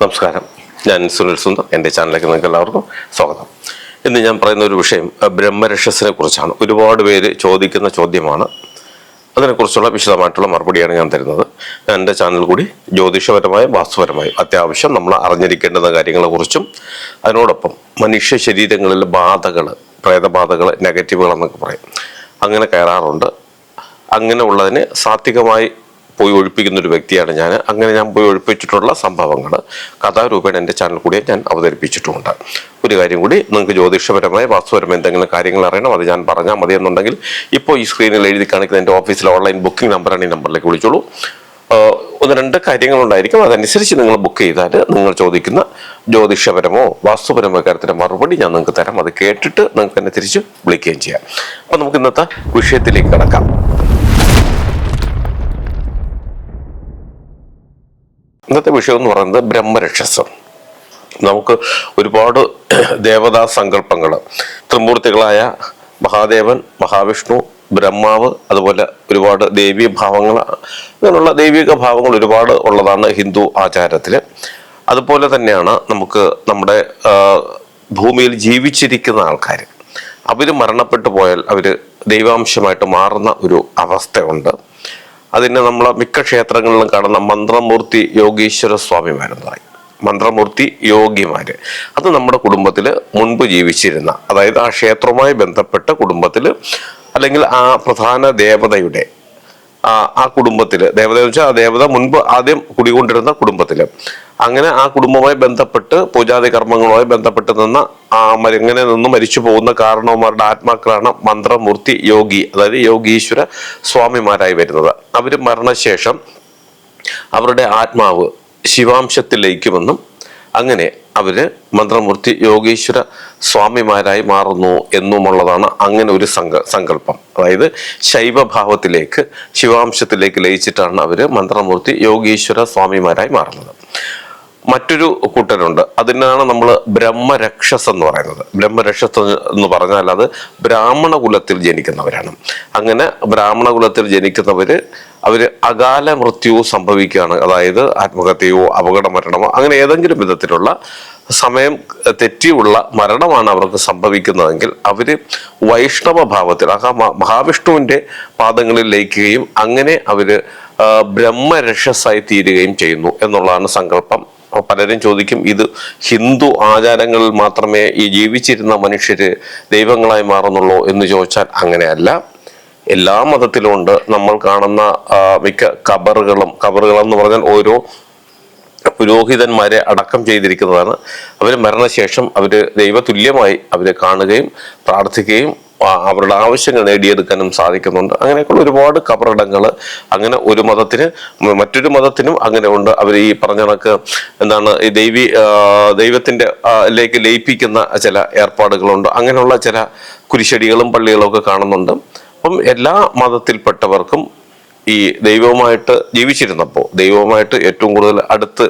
നമസ്കാരം. ഞാൻ സുനിൽ സുന്ദർ. എന്റെ ചാനലിലേക്ക് നിങ്ങൾക്ക് എല്ലാവർക്കും സ്വാഗതം. ഇന്ന് ഞാൻ പറയുന്ന ഒരു വിഷയം ബ്രഹ്മരക്ഷസിനെ കുറിച്ചാണ്. ഒരുപാട് പേര് ചോദിക്കുന്ന ചോദ്യമാണ്. അതിനെക്കുറിച്ചുള്ള വിശദമായിട്ടുള്ള മറുപടിയാണ് ഞാൻ തരുന്നത്. ഞാൻ എന്റെ ചാനൽ കൂടി ജ്യോതിഷപരമായും വാസ്തുപരമായും അത്യാവശ്യം നമ്മൾ അറിഞ്ഞിരിക്കേണ്ടുന്ന കാര്യങ്ങളെക്കുറിച്ചും അതിനോടൊപ്പം മനുഷ്യ ശരീരങ്ങളിലെ ബാധകൾ പ്രേതബാധകൾ നെഗറ്റീവുകൾ എന്നൊക്കെ പറയും. അങ്ങനെ കയറാറുണ്ട്. അങ്ങനെ ഉള്ളതിന് സാത്വികമായി പോയി ഒഴിപ്പിക്കുന്ന ഒരു വ്യക്തിയാണ് ഞാൻ. അങ്ങനെ ഞാൻ പോയി ഒഴിപ്പിച്ചിട്ടുള്ള സംഭവങ്ങൾ കഥാരൂപേണ എന്റെ ചാനൽ കൂടി ഞാൻ അവതരിപ്പിച്ചിട്ടുമുണ്ട്. ഒരു കാര്യം കൂടി നിങ്ങൾക്ക് ജ്യോതിഷപരമായ വാസ്തുപരമായ എന്തെങ്കിലും കാര്യങ്ങൾ അറിയണം അത് ഞാൻ പറഞ്ഞാൽ മതി എന്നുണ്ടെങ്കിൽ ഇപ്പോൾ ഈ സ്ക്രീനിൽ എഴുതി കാണിക്കുന്ന എന്റെ ഓഫീസിലെ ഓൺലൈൻ ബുക്കിംഗ് നമ്പറാണ് ഈ നമ്പറിലേക്ക് വിളിച്ചോളൂ. ഒന്ന് രണ്ട് കാര്യങ്ങളുണ്ടായിരിക്കും. അതനുസരിച്ച് നിങ്ങൾ ബുക്ക് ചെയ്താൽ നിങ്ങൾ ചോദിക്കുന്ന ജ്യോതിഷപരമോ വാസ്തുപരമോ കാര്യത്തിന്റെ മറുപടി ഞാൻ നിങ്ങൾക്ക് തരാം. അത് കേട്ടിട്ട് നിങ്ങൾക്ക് തന്നെ തിരിച്ച് വിളിക്കുകയും ചെയ്യാം. അപ്പം നമുക്ക് ഇന്നത്തെ വിഷയത്തിലേക്ക് കിടക്കാം. ഇന്നത്തെ വിഷയം എന്ന് പറയുന്നത് ബ്രഹ്മരക്ഷസം. നമുക്ക് ഒരുപാട് ദേവതാ സങ്കല്പങ്ങൾ ത്രിമൂർത്തികളായ മഹാദേവൻ മഹാവിഷ്ണു ബ്രഹ്മാവ് അതുപോലെ ഒരുപാട് ദൈവീ ഭാവങ്ങൾ അങ്ങനെയുള്ള ദൈവിക ഭാവങ്ങൾ ഒരുപാട് ഉള്ളതാണ് ഹിന്ദു ആചാരത്തിൽ അതുപോലെ തന്നെയാണ് നമുക്ക് നമ്മുടെ ഭൂമിയിൽ ജീവിച്ചിരിക്കുന്ന ആൾക്കാർ അവർ മരണപ്പെട്ടു പോയാൽ അവർ ദൈവാംശമായിട്ട് മാറുന്ന ഒരു അവസ്ഥയുണ്ട്. അതിന് നമ്മൾ മിക്ക ക്ഷേത്രങ്ങളിലും കാണുന്ന മന്ത്രമൂർത്തി യോഗീശ്വര സ്വാമിമാരെന്ന് പറയും. മന്ത്രമൂർത്തി യോഗിമാര്. അത് നമ്മുടെ കുടുംബത്തിൽ മുൻപ് ജീവിച്ചിരുന്ന അതായത് ആ ക്ഷേത്രവുമായി ബന്ധപ്പെട്ട കുടുംബത്തിൽ അല്ലെങ്കിൽ ആ പ്രധാന ദേവതയുടെ ആ കുടുംബത്തിൽ ദേവത എന്ന് വെച്ചാൽ ആ ദേവത മുൻപ് ആദ്യം കുടികൊണ്ടിരുന്ന കുടുംബത്തിൽ അങ്ങനെ ആ കുടുംബവുമായി ബന്ധപ്പെട്ട് പൂജാതി കർമ്മങ്ങളുമായി ബന്ധപ്പെട്ട് നിന്ന ആ മരിങ്ങനെ നിന്ന് മരിച്ചു പോകുന്ന കാരണവന്മാരുടെ ആത്മാക്കളാണ് മന്ത്രമൂർത്തി യോഗി അതായത് യോഗീശ്വര സ്വാമിമാരായി വരുന്നത്. അവർ മരണശേഷം അവരുടെ ആത്മാവ് ശിവാംശത്തിൽ ലയിക്കുമെന്നും അങ്ങനെ അവർ മന്ത്രമൂർത്തി യോഗീശ്വര സ്വാമിമാരായി മാറുന്നു എന്നുമുള്ളതാണ് അങ്ങനെ ഒരു സങ്ക സങ്കല്പം. അതായത് ശൈവഭാവത്തിലേക്ക് ശിവാംശത്തിലേക്ക് ലയിച്ചിട്ടാണ് അവർ മന്ത്രമൂർത്തി യോഗീശ്വര സ്വാമിമാരായി മാറുന്നത്. മറ്റൊരു കൂട്ടരുണ്ട്. അതിനാണ് നമ്മൾ ബ്രഹ്മരക്ഷസ് എന്ന് പറയുന്നത്. ബ്രഹ്മരക്ഷസ് എന്ന് പറഞ്ഞാൽ അത് ബ്രാഹ്മണ കുലത്തിൽ ജനിക്കുന്നവരാണ്. അങ്ങനെ ബ്രാഹ്മണ കുലത്തിൽ ജനിക്കുന്നവര് അവർ അകാല മൃത്യു സംഭവിക്കുകയാണ്. അതായത് ആത്മഹത്യയോ അപകട മരണമോ അങ്ങനെ ഏതെങ്കിലും വിധത്തിലുള്ള സമയം തെറ്റിയുള്ള മരണമാണ് അവർക്ക് സംഭവിക്കുന്നതെങ്കിൽ അവർ വൈഷ്ണവ ഭാവത്തിൽ ആ മഹാവിഷ്ണുവിന്റെ പാദങ്ങളിൽ ലയിക്കുകയും അങ്ങനെ അവർ ബ്രഹ്മരക്ഷസായി തീരുകയും ചെയ്യുന്നു എന്നുള്ളതാണ് സങ്കല്പം. അപ്പൊ പലരും ചോദിക്കും ഇത് ഹിന്ദു ആചാരങ്ങളിൽ മാത്രമേ ഈ ജീവിച്ചിരുന്ന മനുഷ്യര് ദൈവങ്ങളായി മാറുന്നുള്ളൂ എന്ന് ചോദിച്ചാൽ അങ്ങനെയല്ല. എല്ലാ മതത്തിലും ഉണ്ട്. നമ്മൾ കാണുന്ന മിക്ക കബറുകളും കബറുകൾ എന്ന് പറഞ്ഞാൽ ഓരോ പുരോഹിതന്മാരെ അടക്കം ചെയ്തിരിക്കുന്നതാണ്. അവർ മരണശേഷം അവർ ദൈവതുല്യമായി അവരെ കാണുകയും പ്രാർത്ഥിക്കുകയും അവരുടെ ആവശ്യങ്ങൾ നേടിയെടുക്കാനും സാധിക്കുന്നുണ്ട്. അങ്ങനെയൊക്കെയുള്ള ഒരുപാട് കബറിടങ്ങൾ അങ്ങനെ ഒരു മതത്തിന് മറ്റൊരു മതത്തിനും അങ്ങനെ ഉണ്ട്. അവർ ഈ പറഞ്ഞ കണക്ക് എന്താണ് ഈ ദൈവി ദൈവത്തിന്റെ ലേക്ക് ലയിപ്പിക്കുന്ന ചില ഏർപ്പാടുകളുണ്ട്. അങ്ങനെയുള്ള ചില കുരിശടികളും പള്ളികളും ഒക്കെ കാണുന്നുണ്ട്. അപ്പം എല്ലാ മതത്തിൽപ്പെട്ടവർക്കും ഈ ദൈവവുമായിട്ട് ജീവിച്ചിരുന്നപ്പോൾ ദൈവവുമായിട്ട് ഏറ്റവും കൂടുതൽ അടുത്ത്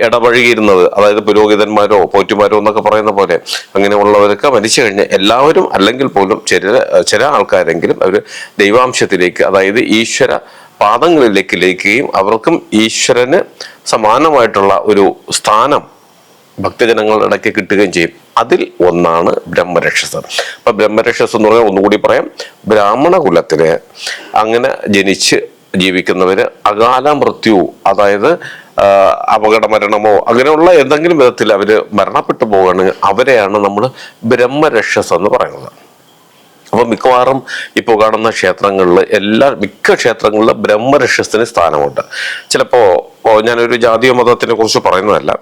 ഇടപഴകിയിരുന്നത് അതായത് പുരോഹിതന്മാരോ പോറ്റുമാരോ എന്നൊക്കെ പറയുന്ന പോലെ അങ്ങനെയുള്ളവരൊക്കെ മരിച്ചു കഴിഞ്ഞ് എല്ലാവരും അല്ലെങ്കിൽ പോലും ചില ചില ആൾക്കാരെങ്കിലും അവർ ദൈവാംശത്തിലേക്ക് അതായത് ഈശ്വര പാദങ്ങളിലേക്ക് ലയിക്കുകയും അവർക്കും ഈശ്വരന് സമാനമായിട്ടുള്ള ഒരു സ്ഥാനം ഭക്തജനങ്ങളുടെ ഇടയ്ക്ക് കിട്ടുകയും ചെയ്യും. അതിൽ ഒന്നാണ് ബ്രഹ്മരക്ഷസ് അപ്പൊ ബ്രഹ്മരക്ഷസ് എന്ന് പറഞ്ഞാൽ ഒന്നുകൂടി പറയാം. ബ്രാഹ്മണ കുലത്തിൽ അങ്ങനെ ജനിച്ച് ജീവിക്കുന്നവര് അകാല മൃത്യു അതായത് അപകട മരണമോ അങ്ങനെയുള്ള എന്തെങ്കിലും വിധത്തിൽ അവർ മരണപ്പെട്ടു പോവുകയാണെങ്കിൽ അവരെയാണ് നമ്മൾ ബ്രഹ്മരക്ഷസ് എന്ന് പറയുന്നത്. അപ്പൊ മിക്കവാറും ഇപ്പോൾ കാണുന്ന ക്ഷേത്രങ്ങളിൽ എല്ലാ മിക്ക ക്ഷേത്രങ്ങളിലും ബ്രഹ്മരക്ഷത്തിന് സ്ഥാനമുണ്ട്. ചിലപ്പോൾ ഞാനൊരു ജാതീയ മതത്തിനെ കുറിച്ച് പറയുന്നതല്ല.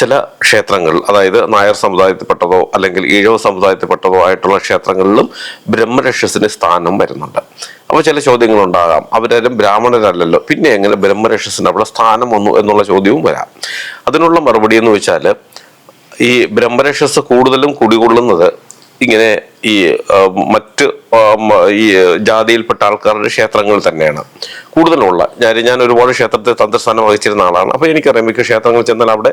ചില ക്ഷേത്രങ്ങൾ അതായത് നായർ സമുദായത്തിൽപ്പെട്ടതോ അല്ലെങ്കിൽ ഈഴവ സമുദായത്തിൽപ്പെട്ടതോ ആയിട്ടുള്ള ക്ഷേത്രങ്ങളിലും ബ്രഹ്മരക്ഷസിന് സ്ഥാനം വരുന്നുണ്ട്. അപ്പോൾ ചില ചോദ്യങ്ങൾ ഉണ്ടാകാം അവരാരും ബ്രാഹ്മണരല്ലല്ലോ പിന്നെ എങ്ങനെ ബ്രഹ്മരക്ഷസിന് അവിടെ സ്ഥാനം വന്നു എന്നുള്ള ചോദ്യവും വരാം. അതിനുള്ള മറുപടി എന്ന് വെച്ചാൽ ഈ ബ്രഹ്മരക്ഷസ് കൂടുതലും കുടികൊള്ളുന്നത് ഇങ്ങനെ ഈ മറ്റ് ഈ ജാതിയിൽപ്പെട്ട ആൾക്കാരുടെ ക്ഷേത്രങ്ങൾ തന്നെയാണ്. കൂടുതലുള്ള ഞാൻ ഞാൻ ഒരുപാട് ക്ഷേത്രത്തിൽ തന്ത്രസ്ഥാനം വഹിച്ചിരുന്ന ആളാണ്. അപ്പോൾ എനിക്കറിയാം മിക്ക ക്ഷേത്രങ്ങളിൽ ചെന്നാൽ അവിടെ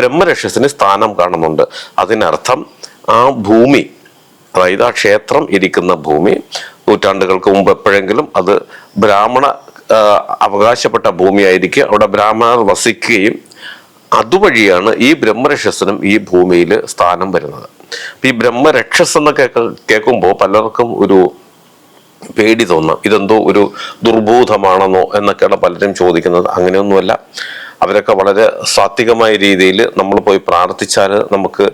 ബ്രഹ്മരക്ഷസിന് സ്ഥാനം കാണുന്നുണ്ട്. അതിനർത്ഥം ആ ഭൂമി അതായത് ആ ക്ഷേത്രം ഇരിക്കുന്ന ഭൂമി നൂറ്റാണ്ടുകൾക്ക് മുമ്പ് എപ്പോഴെങ്കിലും അത് ബ്രാഹ്മണ അവകാശപ്പെട്ട ഭൂമിയായിരിക്കും. അവിടെ ബ്രാഹ്മണർ വസിക്കുകയും അതുവഴിയാണ് ഈ ബ്രഹ്മരക്ഷസിനും ഈ ഭൂമിയിൽ സ്ഥാനം വരുന്നത്. ഈ ബ്രഹ്മരക്ഷസ് എന്നൊക്കെ കേൾക്കുമ്പോൾ പലർക്കും ഒരു പേടി തോന്നാം. ഇതെന്തോ ഒരു ദുർബോധമാണെന്നോ എന്നൊക്കെയാണ് പലരും ചോദിക്കുന്നത്. അങ്ങനെയൊന്നുമല്ല. അവരൊക്കെ വളരെ സാത്വികമായ രീതിയിൽ നമ്മൾ പോയി പ്രാർത്ഥിച്ചാൽ നമുക്ക്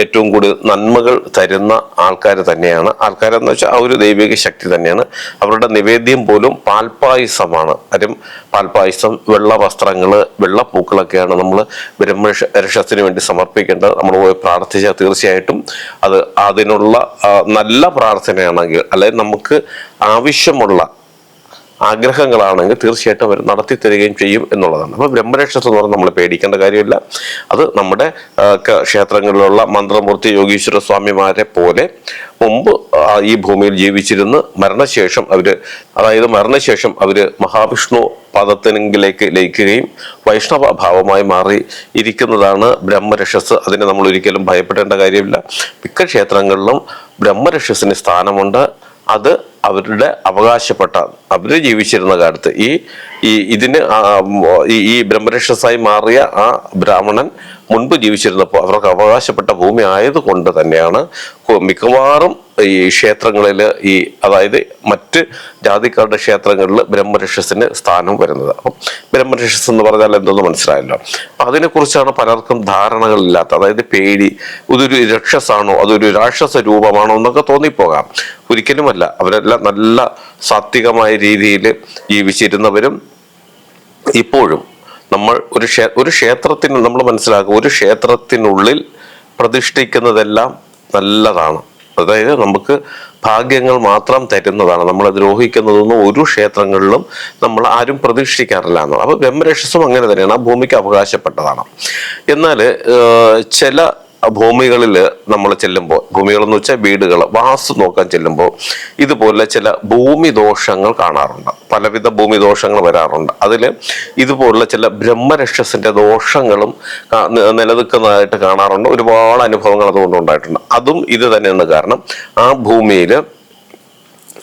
ഏറ്റവും കൂടുതൽ നന്മകൾ തരുന്ന ആൾക്കാർ തന്നെയാണ്. ആൾക്കാരെന്ന് വെച്ചാൽ ആ ഒരു ദൈവിക ശക്തി തന്നെയാണ്. അവരുടെ നിവേദ്യം പോലും പാൽപ്പായസമാണ്. കാര്യം പാൽപ്പായസം വെള്ള വസ്ത്രങ്ങൾ വെള്ളപ്പൂക്കളൊക്കെയാണ് നമ്മൾ ബ്രഹ്മരക്ഷത്തിന് വേണ്ടി സമർപ്പിക്കേണ്ടത്. നമ്മൾ പോയി പ്രാർത്ഥിച്ചാൽ തീർച്ചയായിട്ടും അത് അതിനുള്ള നല്ല പ്രാർത്ഥനയാണെങ്കിൽ അല്ലെങ്കിൽ നമുക്ക് ആവശ്യമുള്ള ആഗ്രഹങ്ങളാണെങ്കിൽ തീർച്ചയായിട്ടും അവർ നടത്തി തരികയും ചെയ്യും എന്നുള്ളതാണ്. അപ്പോൾ ബ്രഹ്മരക്ഷസ് എന്ന് പറഞ്ഞാൽ നമ്മൾ പേടിക്കേണ്ട കാര്യമില്ല. അത് നമ്മുടെ ക്ഷേത്രങ്ങളിലുള്ള മന്ത്രമൂർത്തി യോഗീശ്വര സ്വാമിമാരെ പോലെ മുമ്പ് ഈ ഭൂമിയിൽ ജീവിച്ചിരുന്ന് മരണശേഷം അവർ അതായത് മരണശേഷം അവർ മഹാവിഷ്ണു പദത്തിനെങ്കിലേക്ക് ലയിക്കുകയും വൈഷ്ണവ ഭാവമായി മാറി ഇരിക്കുന്നതാണ് ബ്രഹ്മരക്ഷസ്. അതിനെ നമ്മൾ ഒരിക്കലും ഭയപ്പെടേണ്ട കാര്യമില്ല. മിക്ക ക്ഷേത്രങ്ങളിലും ബ്രഹ്മരക്ഷസിന് സ്ഥാനമുണ്ട്. അത് അവരുടെ അവകാശപ്പെട്ട അവർ ജീവിച്ചിരുന്ന കാലത്ത് ഈ ഈ ഇതിന് ഈ ബ്രഹ്മരക്ഷസായി മാറിയ ആ ബ്രാഹ്മണൻ മുൻപ് ജീവിച്ചിരുന്നപ്പോൾ അവർക്ക് അവകാശപ്പെട്ട ഭൂമി ആയതുകൊണ്ട് തന്നെയാണ് മിക്കവാറും ഈ ക്ഷേത്രങ്ങളിൽ ഈ അതായത് മറ്റ് ജാതിക്കാരുടെ ക്ഷേത്രങ്ങളിൽ ബ്രഹ്മരക്ഷസിന് സ്ഥാനം വരുന്നത്. അപ്പം ബ്രഹ്മരക്ഷസ് എന്ന് പറഞ്ഞാൽ എന്തെന്ന് മനസ്സിലായല്ലോ? അതിനെക്കുറിച്ചാണ് പലർക്കും ധാരണകളില്ലാത്ത അതായത് പേടി ഇതൊരു രക്ഷസാണോ അതൊരു രാക്ഷസ രൂപമാണോ എന്നൊക്കെ തോന്നിപ്പോകാം. ഒരിക്കലുമല്ല അവരെല്ലാം നല്ല സാത്വികമായ രീതിയിൽ ജീവിച്ചിരുന്നവരും ഇപ്പോഴും നമ്മൾ ഒരു ക്ഷേ ഒരു ക്ഷേത്രത്തിന് നമ്മൾ മനസ്സിലാക്കുക ഒരു ക്ഷേത്രത്തിനുള്ളിൽ പ്രതിഷ്ഠിക്കുന്നതെല്ലാം നല്ലതാണ്. അതായത് നമുക്ക് ഭാഗ്യങ്ങൾ മാത്രം തരുന്നതാണ്. നമ്മളെ ദ്രോഹിക്കുന്നതൊന്നും ഒരു ക്ഷേത്രങ്ങളിലും നമ്മൾ ആരും പ്രതീക്ഷിക്കാറില്ല എന്നുള്ളത് അപ്പോൾ ബ്രഹ്മരക്ഷസും അങ്ങനെ തന്നെയാണ്. ആ ഭൂമിക്ക് അവകാശപ്പെട്ടതാണ്. എന്നാൽ ചില ഭൂമികളിൽ നമ്മൾ ചെല്ലുമ്പോൾ ഭൂമികൾ എന്ന് വെച്ചാൽ വീടുകൾ വാസ്തു നോക്കാൻ ചെല്ലുമ്പോൾ ഇതുപോലെ ചില ഭൂമി ദോഷങ്ങൾ കാണാറുണ്ട്. പലവിധ ഭൂമി ദോഷങ്ങൾ വരാറുണ്ട്. അതിൽ ഇതുപോലുള്ള ചില ബ്രഹ്മരക്ഷസിന്റെ ദോഷങ്ങളും നിലനിൽക്കുന്നതായിട്ട് കാണാറുണ്ട്. ഒരുപാട് അനുഭവങ്ങൾ അതുകൊണ്ട് ഉണ്ടായിട്ടുണ്ട്. അതും ഇത് തന്നെയാണ് കാരണം ആ ഭൂമിയിൽ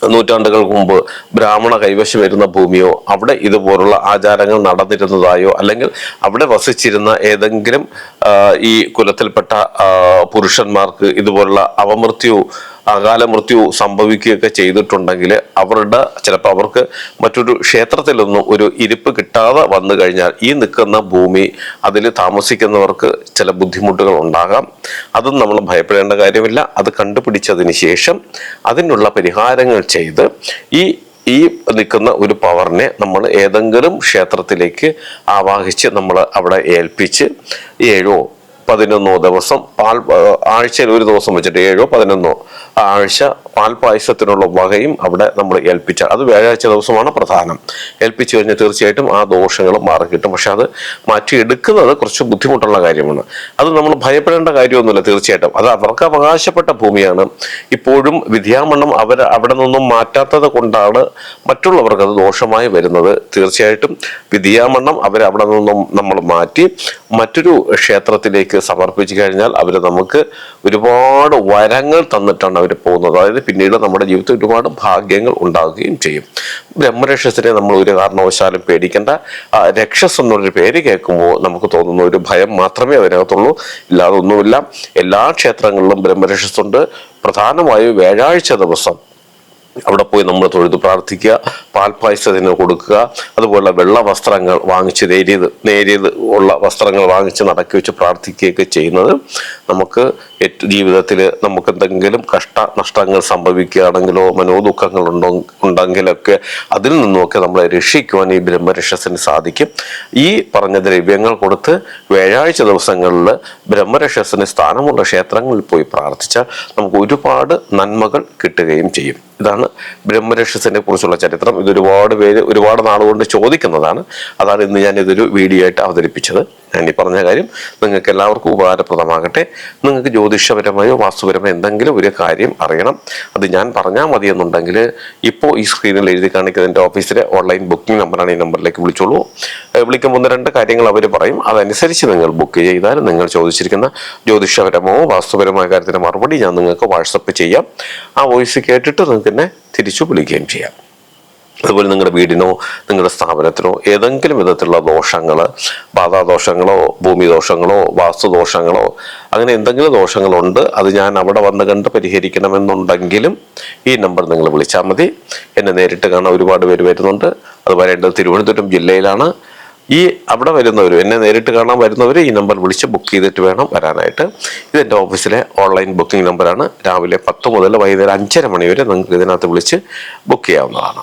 നൂറ്റാണ്ടുകൾക്ക് മുമ്പ് ബ്രാഹ്മണ കൈവശം വരുന്ന ഭൂമിയോ അവിടെ ഇതുപോലുള്ള ആചാരങ്ങൾ നടന്നിരുന്നതായോ അല്ലെങ്കിൽ അവിടെ വസിച്ചിരുന്ന ഏതെങ്കിലും ഈ കുലത്തിൽപ്പെട്ട പുരുഷന്മാർക്ക് ഇതുപോലുള്ള അവമൃത്യു അകാല മൃത്യു സംഭവിക്കുകയൊക്കെ ചെയ്തിട്ടുണ്ടെങ്കിൽ അവരുടെ ചിലപ്പോൾ അവർക്ക് മറ്റൊരു ക്ഷേത്രത്തിലൊന്നും ഒരു ഇരിപ്പ് കിട്ടാതെ വന്നു കഴിഞ്ഞാൽ ഈ നിൽക്കുന്ന ഭൂമി അതിൽ താമസിക്കുന്നവർക്ക് ചില ബുദ്ധിമുട്ടുകൾ ഉണ്ടാകാം. അതും നമ്മൾ ഭയപ്പെടേണ്ട കാര്യമില്ല. അത് കണ്ടുപിടിച്ചതിന് ശേഷം അതിനുള്ള പരിഹാരങ്ങൾ ചെയ്ത് ഈ ഈ നിൽക്കുന്ന ഒരു പവറിനെ നമ്മൾ ഏതെങ്കിലും ക്ഷേത്രത്തിലേക്ക് ആവാഹിച്ച് നമ്മൾ അവിടെ ഏൽപ്പിച്ച് ഏഴോ പതിനൊന്നോ ദിവസം പാൽ ആഴ്ചയിൽ ഒരു ദിവസം വെച്ചിട്ട് ഏഴോ പതിനൊന്നോ ആഴ്ച പാൽ പായസത്തിനുള്ള വകയും അവിടെ നമ്മൾ ഏൽപ്പിച്ചാൽ അത് വ്യാഴാഴ്ച ദിവസമാണ് പ്രധാനം. ഏൽപ്പിച്ചു കഴിഞ്ഞാൽ തീർച്ചയായിട്ടും ആ ദോഷങ്ങൾ മാറി കിട്ടും. പക്ഷെ അത് മാറ്റിയെടുക്കുന്നത് കുറച്ച് ബുദ്ധിമുട്ടുള്ള കാര്യമാണ്. അത് നമ്മൾ ഭയപ്പെടേണ്ട കാര്യമൊന്നുമില്ല തീർച്ചയായിട്ടും. അത് അവർക്ക് അവകാശപ്പെട്ട ഭൂമിയാണ്. ഇപ്പോഴും വിദ്യാമണ്ണം അവർ അവിടെ നിന്നും മാറ്റാത്തത് കൊണ്ടാണ് മറ്റുള്ളവർക്ക് അത് ദോഷമായി വരുന്നത്. തീർച്ചയായിട്ടും വിദ്യാമണ്ണം അവർ അവിടെ നിന്നും നമ്മൾ മാറ്റി മറ്റൊരു ക്ഷേത്രത്തിലേക്ക് സമർപ്പിച്ചു കഴിഞ്ഞാൽ അവർ നമുക്ക് ഒരുപാട് വരങ്ങൾ തന്നിട്ടാണ് അവർ പോകുന്നത്. അതായത് പിന്നീട് നമ്മുടെ ജീവിതത്തിൽ ഒരുപാട് ഭാഗ്യങ്ങൾ ഉണ്ടാകുകയും ചെയ്യും. ബ്രഹ്മരക്ഷസിനെ നമ്മൾ ഒരു കാരണവശാലും പേടിക്കേണ്ട. രക്ഷസ് എന്നൊരു പേര് കേൾക്കുമ്പോൾ നമുക്ക് തോന്നുന്ന ഒരു ഭയം മാത്രമേ അതിനകത്തുള്ളൂ. ഇല്ലാതൊന്നുമില്ല എല്ലാ ക്ഷേത്രങ്ങളിലും ബ്രഹ്മരക്ഷസുണ്ട്. പ്രധാനമായും വ്യാഴാഴ്ച ദിവസം. അവിടെ പോയി നമ്മൾ തൊഴുത് പ്രാർത്ഥിക്കുക പാൽപ്പായസത്തിന് കൊടുക്കുക അതുപോലെ വെള്ള വസ്ത്രങ്ങൾ വാങ്ങിച്ച് നേരിയത് നേരിയത് ഉള്ള വസ്ത്രങ്ങൾ വാങ്ങിച്ച് നടക്കി വെച്ച് പ്രാർത്ഥിക്കുകയൊക്കെ ചെയ്യുന്നത് നമുക്ക് ജീവിതത്തിൽ നമുക്ക് എന്തെങ്കിലും കഷ്ട നഷ്ടങ്ങൾ സംഭവിക്കുകയാണെങ്കിലോ മനോദുഃഖങ്ങൾ ഉണ്ടോ ഉണ്ടെങ്കിലൊക്കെ അതിൽ നിന്നുമൊക്കെ നമ്മളെ രക്ഷിക്കുവാൻ ഈ ബ്രഹ്മരക്ഷസിന് സാധിക്കും. ഈ പറഞ്ഞ ദ്രവ്യങ്ങൾ കൊടുത്ത് വ്യാഴാഴ്ച ദിവസങ്ങളിൽ ബ്രഹ്മരക്ഷസിന് സ്ഥാനമുള്ള ക്ഷേത്രങ്ങളിൽ പോയി പ്രാർത്ഥിച്ചാൽ നമുക്ക് ഒരുപാട് നന്മകൾ കിട്ടുകയും ചെയ്യും. ഇതാണ് ബ്രഹ്മരക്ഷസിനെ കുറിച്ചുള്ള ചരിത്രം. ഇത് ഒരുപാട് പേര് ഒരുപാട് നാളുകൊണ്ട് ചോദിക്കുന്നതാണ്. അതാണ് ഇന്ന് ഞാൻ ഇതൊരു വീഡിയോ ആയിട്ട് അവതരിപ്പിച്ചത്. ഞാൻ ഈ പറഞ്ഞ കാര്യം നിങ്ങൾക്ക് എല്ലാവർക്കും ഉപകാരപ്രദമാകട്ടെ. നിങ്ങൾക്ക് ജ്യോതിഷപരമായോ വാസ്തുപരമായോ എന്തെങ്കിലും ഒരു കാര്യം അറിയണം. അത് ഞാൻ പറഞ്ഞാൽ മതി എന്നുണ്ടെങ്കിൽ ഇപ്പോൾ ഈ സ്ക്രീനിൽ എഴുതി കാണിക്കുന്ന എന്റെ ഓഫീസിലെ ഓൺലൈൻ ബുക്കിംഗ് നമ്പറാണ് ഈ നമ്പറിലേക്ക് വിളിച്ചോളൂ. വിളിക്കുമ്പോൾ ഒന്ന് രണ്ട് കാര്യങ്ങൾ അവർ പറയും. അതനുസരിച്ച് നിങ്ങൾ ബുക്ക് ചെയ്താൽ നിങ്ങൾ ചോദിച്ചിരിക്കുന്ന ജ്യോതിഷപരമോ വാസ്തുപരമായ കാര്യത്തിന്റെ മറുപടി ഞാൻ നിങ്ങൾക്ക് വാട്സപ്പ് ചെയ്യാം. ആ വോയിസ് കേട്ടിട്ട് നിങ്ങൾക്ക് തന്നെ തിരിച്ചു വിളിക്കുകയും ചെയ്യാം. അതുപോലെ നിങ്ങളുടെ വീടിനോ നിങ്ങളുടെ സ്ഥാപനത്തിനോ ഏതെങ്കിലും വിധത്തിലുള്ള ദോഷങ്ങൾ ബാധാദോഷങ്ങളോ ഭൂമി ദോഷങ്ങളോ വാസ്തുദോഷങ്ങളോ അങ്ങനെ എന്തെങ്കിലും ദോഷങ്ങളുണ്ട് അത് ഞാൻ അവിടെ വന്ന് കണ്ട് പരിഹരിക്കണമെന്നുണ്ടെങ്കിലും ഈ നമ്പർ നിങ്ങൾ വിളിച്ചാൽ മതി. എന്നെ നേരിട്ട് കാണാൻ ഒരുപാട് പേര് വരുന്നുണ്ട്. അത് വരേണ്ടത് തിരുവനന്തപുരം ജില്ലയിലാണ്. ഈ അവിടെ വരുന്നവർ എന്നെ നേരിട്ട് കാണാൻ വരുന്നവർ ഈ നമ്പർ വിളിച്ച് ബുക്ക് ചെയ്തിട്ട് വേണം വരാനായിട്ട്. ഇതെന്റെ ഓഫീസിലെ ഓൺലൈൻ ബുക്കിംഗ് നമ്പറാണ്. രാവിലെ പത്ത് മുതൽ വൈകുന്നേരം അഞ്ചര മണി വരെ നിങ്ങൾക്ക് ഇതിനകത്ത് വിളിച്ച് ബുക്ക് ചെയ്യാവുന്നതാണ്.